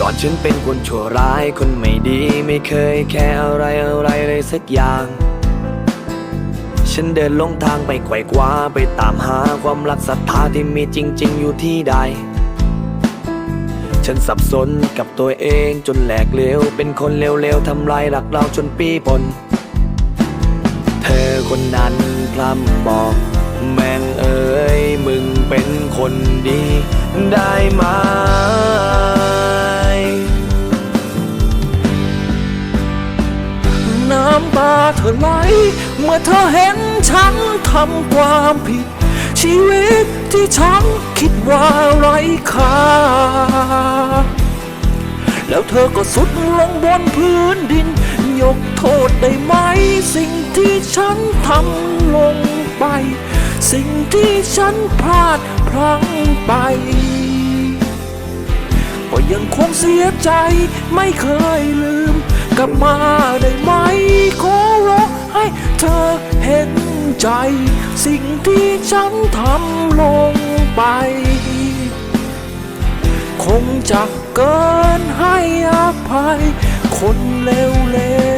ก่อนฉันเป็นคนชั่วร้ายคนไม่ดีไม่เคยแค่อะไรอะไรเลยสักอย่าง ฉันเดินลงทางไปไขว่คว้าไปตามหาความรักศรัทธาที่มีจริง ๆ อยู่ที่ใด ฉันสับสนกับตัวเองจนแหลกเลวเป็นคนเลวๆทำลายหลักเราจนปีปน เธอคนนั้นพร่ำบอกแม่งเอ้ยมึงเป็นคนดีได้ไหม อไหลเมื่อเธอเห็นฉันทำความผิด ชีวิตที่ฉันคิดว่าไร้ค่า แล้วเธอก็สุดลงบนพื้นดิน ยกโทษได้ไหม สิ่งที่ฉันทำลงไป สิ่งที่ฉันพลาดพลั้งไปก็ยังคงเสียใจไม่เคยลืม กลับมาได้ไหม เธอเห็นใจ สิ่งที่ฉันทำลงไป คงจะเกินให้อภัย คนเลวเลว